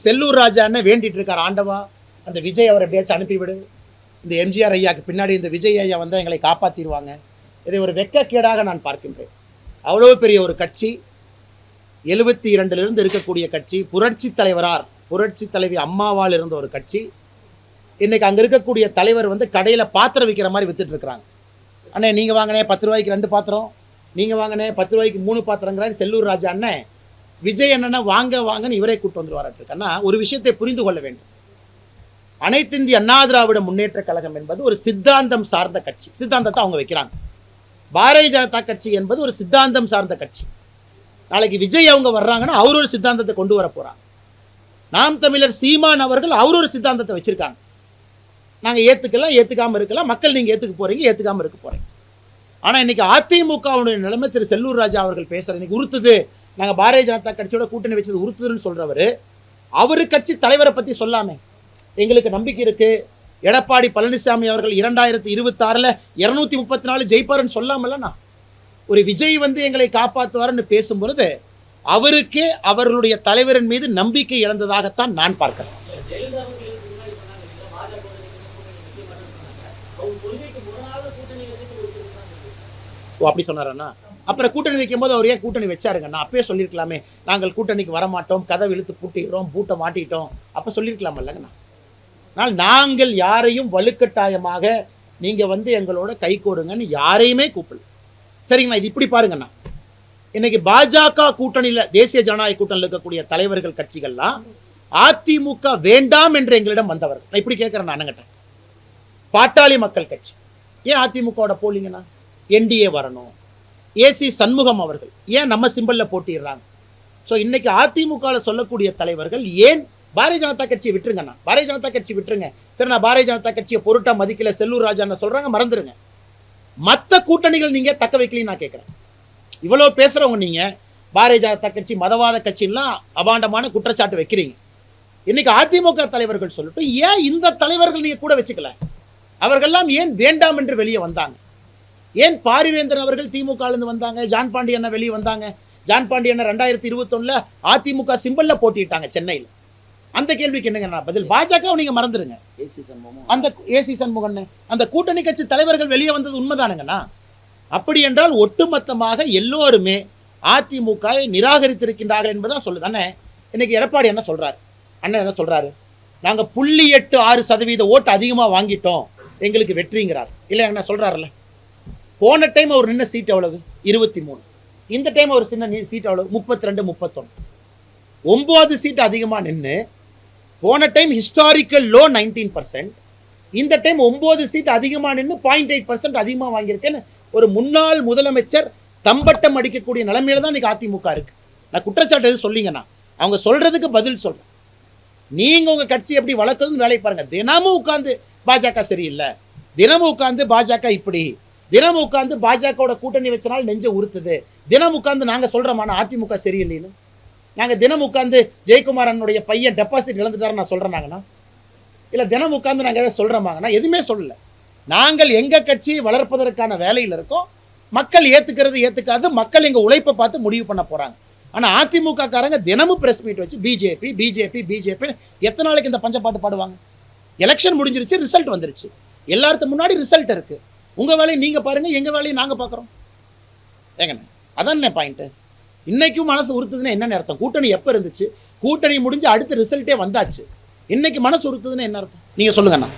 செல்லூர் ராஜான்னு வேண்டிட்டு இருக்கார் ஆண்டவா. அந்த விஜய் அவர் எப்படியாச்சும் அனுப்பிவிடு. இந்த எம்ஜிஆர் ஐயாக்கு பின்னாடி இந்த விஜய் ஐயா வந்து எங்களை காப்பாற்றிடுவாங்க இதை ஒரு வெக்கக்கேடாக நான் பார்க்கின்றேன். அவ்வளோ பெரிய ஒரு கட்சி எழுபத்தி இரண்டிலிருந்து இருக்கக்கூடிய கட்சி புரட்சி தலைவரார் புரட்சி தலைவி அம்மாவால் இருந்த ஒரு கட்சி. இன்றைக்கி அங்கே இருக்கக்கூடிய தலைவர் வந்து கடையில் பாத்திரம் விற்கிற மாதிரி வித்துட்டு இருக்கிறாங்க அண்ணே நீங்கள் வாங்கினே பத்து ரூபாய்க்கு ரெண்டு பாத்திரம். நீங்கள் வாங்கினே பத்து ரூபாய்க்கு மூணு பாத்திரங்கிறாரு செல்லூர் ராஜா அண்ணன் விஜய் என்னென்னா வாங்க வாங்கன்னு இவரே கூட்டு வந்துருவாராட்டு ஒரு விஷயத்தை புரிந்து கொள்ள வேண்டும். அனைத்து இந்திய அண்ணா திராவிட முன்னேற்ற கழகம் என்பது ஒரு சித்தாந்தம் சார்ந்த கட்சி. சித்தாந்தத்தை அவங்க வைக்கிறாங்க. பாரதிய ஜனதா கட்சி என்பது ஒரு சித்தாந்தம் சார்ந்த கட்சி. நாளைக்கு விஜய் அவங்க வர்றாங்கன்னா அவர் ஒரு சித்தாந்தத்தை கொண்டு வர போகிறாங்க நாம் தமிழர் சீமான் அவர்கள் அவர் ஒரு சித்தாந்தத்தை வச்சுருக்காங்க. நாங்கள் ஏற்றுக்கலாம் ஏற்றுக்காமல் இருக்கலாம். மக்கள் நீங்கள் ஏற்றுக்க போறீங்க ஏற்றுக்காமல் இருக்க போகிறீங்க ஆனால் இன்றைக்கி அதிமுகவுடைய நிலைமை திரு. செல்லூர் ராஜா அவர்கள் பேசுகிற இன்றைக்கி உறுத்துது. நாங்கள் பாரதிய ஜனதா கட்சியோட கூட்டணி வச்சது உறுத்துதுன்னு சொல்கிறவர் அவர் கட்சி தலைவரை பற்றி சொல்லாமே. எங்களுக்கு நம்பிக்கை இருக்கு. எடப்பாடி பழனிசாமி அவர்கள் இரண்டாயிரத்தி இருபத்தாறில் இரநூத்தி முப்பத்தி நாலு ஜெயிப்பாருன்னு சொல்லாமல்லண்ணா ஒரு விஜய் வந்து எங்களை காப்பாற்றுவார்னு பேசும்பொழுது அவருக்கே அவர்களுடைய தலைவரின் மீது நம்பிக்கை இழந்ததாகத்தான் நான் பார்க்கிறேன். ஓ அப்படி சொன்னாரண்ணா அப்புறம் கூட்டணி வைக்கும்போது அவர் ஏன் கூட்டணி வச்சாருங்கண்ணா அப்பயே சொல்லியிருக்கலாமே. நாங்கள் கூட்டணிக்கு வரமாட்டோம். கதவு இழுத்து பூட்டிடுறோம். பூட்டை மாட்டிட்டோம். அப்போ சொல்லியிருக்கலாமல்லங்கண்ணா ஆனால் நாங்கள் யாரையும் வலுக்கட்டாயமாக நீங்கள் வந்து எங்களோட கை கோருங்கன்னு யாரையுமே கூப்பிடல. சரிங்கண்ணா இது இப்படி பாருங்கண்ணா இன்னைக்கு பாஜக கூட்டணியில் தேசிய ஜனநாயக கூட்டணியில் இருக்கக்கூடிய தலைவர்கள் கட்சிகள்லாம் அதிமுக வேண்டாம் என்று எங்களிடம் வந்தவர்கள். நான் இப்படி கேட்குறேன் நான் அண்ணங்கிட்ட. பாட்டாளி மக்கள் கட்சி. ஏன் அதிமுகவோட போலிங்கண்ணா என்டிஏ வரணும். ஏசி சண்முகம் அவர்கள். ஏன் நம்ம சிம்பலில் போட்டிடுறாங்க? ஸோ இன்றைக்கி அதிமுகவில் சொல்லக்கூடிய தலைவர்கள் ஏன் பாரதிய ஜனதா கட்சியை விட்டுருங்கண்ணா பாரதிய ஜனதா கட்சி விட்டுருங்க. சரி நான் பாரதிய ஜனதா கட்சியை பொருட்டாக மதிக்கல செல்லூர் ராஜான்னு சொல்கிறாங்க மறந்துடுங்க மற்ற கூட்டணிகள் நீங்கள் தக்க வைக்கலைன்னு நான் கேட்குறேன் இவ்வளோ பேசுகிறவங்க நீங்கள் பாரதிய ஜனதா கட்சி மதவாத கட்சிலாம் அபாண்டமான குற்றச்சாட்டு வைக்கிறீங்க. இன்னைக்கு அதிமுக தலைவர்கள் சொல்லட்டும் ஏன் இந்த தலைவர்கள் நீங்கள் கூட வச்சுக்கல? அவர்கள்லாம் ஏன் வேண்டாம் என்று வெளியே வந்தாங்க? ஏன் பாரிவேந்தர் அவர்கள் திமுகலேருந்து வந்தாங்க? ஜான் பாண்டியன் வெளியே வந்தாங்க. ஜான் பாண்டியன் ரெண்டாயிரத்தி இருபத்தொன்னுல அதிமுக சிம்பல்ல போட்டிட்டாங்க சென்னையில். அந்த கேள்விக்கு என்னங்க நான் பதில்? பாஜக நீங்க மறந்துடுங்க ஏசி சம்பவமும் அந்த ஏசி சண்முகன் அந்த கூட்டணி கட்சி தலைவர்கள் வெளியே வந்தது உண்மைதானுங்கண்ணா? அப்படி என்றால் ஒட்டுமொத்தமாக எல்லோருமே அதிமுகவை நிராகரித்திருக்கின்றார்கள் என்பதான் சொல்லுது. அண்ணே இன்னைக்கு எடப்பாடி என்ன சொல்றாரு. அண்ணன் என்ன சொல்றாரு? நாங்க புள்ளி எட்டு ஆறு சதவீத ஓட்டு அதிகமாக வாங்கிட்டோம். எங்களுக்கு வெற்றிங்கிறார். இல்லை என்ன சொல்றாருல்ல. போன டைம் அவர் நின்ன சீட் எவ்வளவு? இருபத்தி மூணு. இந்த டைம் அவர் சின்ன சீட் எவ்வளவு? முப்பத்தி ரெண்டு முப்பத்தொன்று ஒம்பது சீட் அதிகமாக நின்று போன time historical low nineteen percent இந்த டைம் ஒம்பது சீட் அதிகமாக நின்று பாயிண்ட் எயிட் பர்சன்ட் அதிகமாக வாங்கியிருக்கேன்னு ஒரு முன்னாள் முதலமைச்சர் தம்பட்டம் அடிக்கக்கூடிய நிலைமையில தான் இன்னைக்கு அதிமுக இருக்கு. நான் குற்றச்சாட்டு எதுவும் சொல்லிங்கண்ணா அவங்க சொல்றதுக்கு பதில் சொல்றேன். நீங்க உங்க கட்சி எப்படி வளர்க்குறதுன்னு வேலையை பாருங்க. தினமும் உட்காந்து பாஜக சரியில்லை. தினமும் உட்காந்து பாஜக இப்படி தினமும் உட்காந்து பாஜகவோட கூட்டணி வச்சனால நெஞ்ச உறுத்துது. தினம் உட்காந்து நாங்கள் சொல்கிறோமான அதிமுக சரியில்லைன்னு? நாங்கள் தினம் உட்காந்து ஜெயக்குமாரனுடைய பையன் டெபாசிட் இழந்துட்டாரு நான் சொல்றேன் இல்லை தினம் உட்காந்து நாங்கள் எதாவது சொல்கிறோமாங்கண்ணா எதுவுமே சொல்லலை. நாங்கள் எங்கள் கட்சியை வளர்ப்பதற்கான வேலையில் இருக்கோம். மக்கள் ஏற்றுக்கிறது ஏற்றுக்காது மக்கள் எங்கள் உழைப்பை பார்த்து முடிவு பண்ண போகிறாங்க ஆனால் அதிமுக காரங்க தினமும் ப்ரெஸ் மீட் வச்சு பிஜேபி பிஜேபி பிஜேபி எத்தனை நாளைக்கு இந்த பஞ்சப்பாட்டு பாடுவாங்க? எலெக்ஷன் முடிஞ்சிருச்சு ரிசல்ட் வந்துருச்சு. எல்லாத்துக்கு முன்னாடி ரிசல்ட் இருக்குது உங்கள் வேலையை நீங்கள் பாருங்கள் எங்கள் வேலையை நாங்கள் பார்க்குறோம். ஏங்கண்ணே அதானே பாயிண்ட்டு இன்னைக்கும் மனசு உறுத்துதுன்னா என்ன அர்த்தம்? கூட்டணி எப்போ இருந்துச்சு? கூட்டணி முடிஞ்சு அடுத்த ரிசல்ட்டே வந்தாச்சு. இன்னைக்கு மனசு உறுத்துதுன்னா என்ன அர்த்தம்? நீங்கள் சொல்லுங்கண்ணா